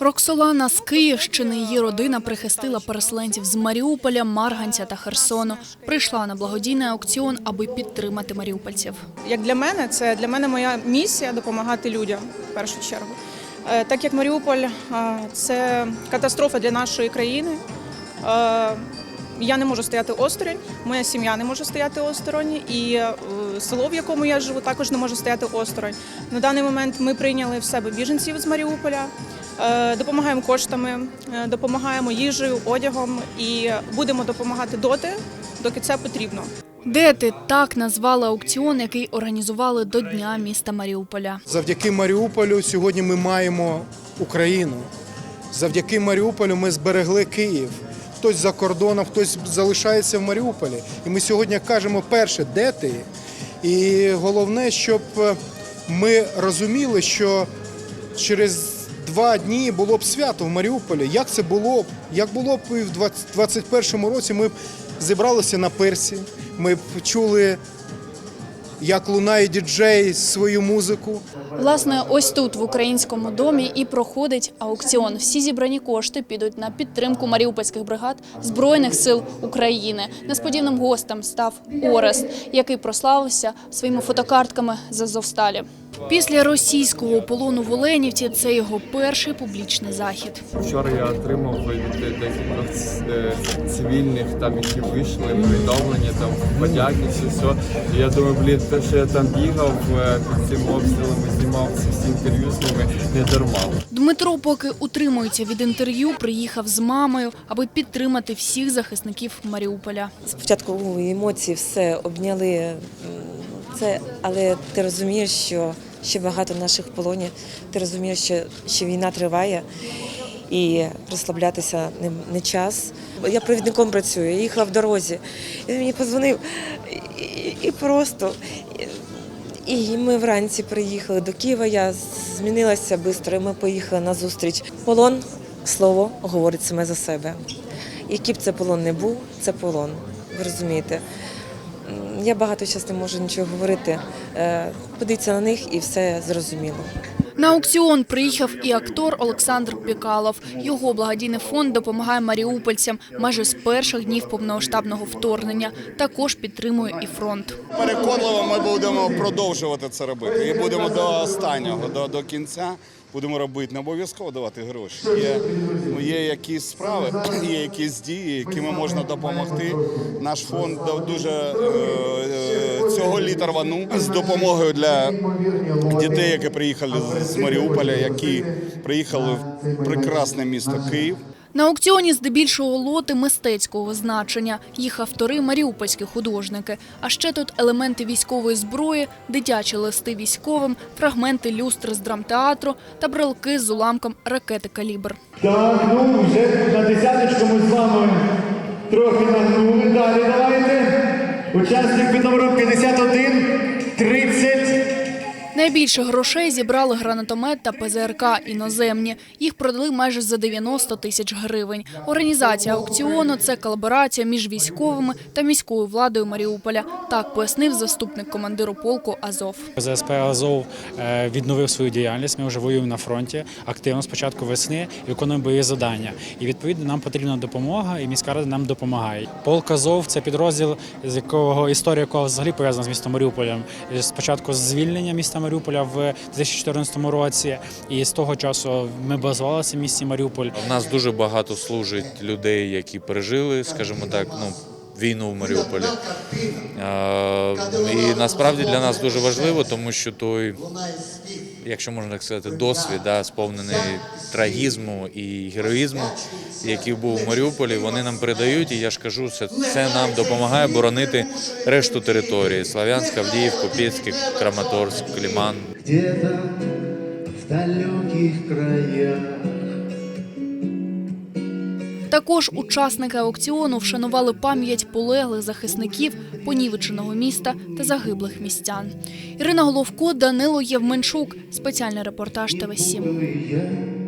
Роксолана з Київщини. Її родина прихистила переселенців з Маріуполя, Марганця та Херсону. Прийшла на благодійний аукціон, аби підтримати маріупольців. Як для мене, це для мене моя місія допомагати людям в першу чергу. Е, Так як Маріуполь е, це катастрофа для нашої країни. е, Я не можу стояти осторонь, моя сім'я не може стояти осторонь, і село, в якому я живу, також не може стояти осторонь. На даний момент ми прийняли в себе біженців з Маріуполя, допомагаємо коштами, е, допомагаємо їжею, одягом і будемо допомагати доти, доки це потрібно. Де ти так назвали аукціон, який організували до Дня міста Маріуполя. Завдяки Маріуполю сьогодні ми маємо Україну. Завдяки Маріуполю ми зберегли Київ. Хтось за кордоном, хтось залишається в Маріуполі. І ми сьогодні кажемо перше, де ти? І головне, щоб е, ми розуміли, що через два дні було б свято в Маріуполі. Як це було б? Як було б і в 2021 році ми б зібралися на персі, ми б чули, як лунає діджей свою музику. Власне, ось тут, в українському домі, і проходить аукціон. Всі зібрані кошти підуть на підтримку маріупольських бригад Збройних сил України. Несподіваним гостем став Орест, який прославився своїми фотокартками з Азовсталі. Після російського полону в Оленівці це його перший публічний захід. Вчора я отримав від декількох е, цивільних, там які вийшли, повідомлення, там подяки, все, все. І я думаю, блін, те, що я там бігав е, під цим обстрілом і знімав всі інтерв'ю з ними, не дарма. Дмитро, поки утримується від інтерв'ю, приїхав з мамою, аби підтримати всіх захисників Маріуполя. Спочатку емоції все обняли це, але ти розумієш, що ще багато наших в полоні. Ти розумієш, що, що війна триває і розслаблятися не, не час. Я провідником працюю, я їхала в дорозі. Він мені подзвонив і, і, просто. І ми вранці приїхали до Києва. Я змінилася швидко, ми поїхали на зустріч. Полон слово говорить саме за себе. Який б це полон не був, це полон. Ви розумієте? Я багато зараз не можу нічого говорити. Е, Подивіться на них і все зрозуміло. На аукціон приїхав і актор Олександр Пікалов. Його благодійний фонд допомагає маріупольцям майже з перших днів повномасштабного вторгнення. Також підтримує і фронт. Переконливо ми будемо продовжувати це робити. І будемо до останнього, до, до кінця. Будемо робити, не обов'язково давати гроші. Є, є якісь справи, є якісь дії, якими можна допомогти. Наш фонд дав дуже е, е, цього літа рванув з допомогою для дітей, які приїхали з- Маріуполя, які приїхали в прекрасне місто Київ. На аукціоні здебільшого лоти мистецького значення. Їх автори – маріупольські художники. А ще тут елементи військової зброї, дитячі листи військовим, фрагменти люстри з драмтеатру та брелки з уламком ракети «Калібр». Так, ну вже на десяточку ми з вами трохи нагнули. Далі. Учасник під номером 51, 30. Найбільше грошей зібрали гранатомет та ПЗРК іноземні. Їх продали майже за 90 тисяч гривень. Організація аукціону – це колаборація між військовими та міською владою Маріуполя. Так пояснив заступник командиру полку Азов. ЗСП Азов е, відновив свою діяльність. Ми вже воюємо на фронті активно з початку весни виконуємо бойові завдання. І відповідно нам потрібна допомога, і міська рада нам допомагає. Полк Азов це підрозділ, з якого історія якого взагалі пов'язана з містом Маріуполем. Спочатку звільнення міста Маріуполя в 2014 році, і з того часу ми базувалися в місті Маріуполь. У нас дуже багато служить людей, які пережили, скажімо так, ну. Війну в Маріуполі. І насправді для нас дуже важливо, тому що той, якщо можна так сказати, досвід, да, сповнений трагізму і героїзму, який був у Маріуполі, вони нам передають, і я ж кажу, це, це нам допомагає боронити решту території: Славянськ, Авдіїв, Копєцький, Краматорськ, Ліман. Где-то в далеких краях. Також учасники аукціону вшанували пам'ять полеглих захисників понівеченого міста та загиблих містян. Ірина Головко, Данило Євменчук. Спеціальний репортаж ТВ 7 Я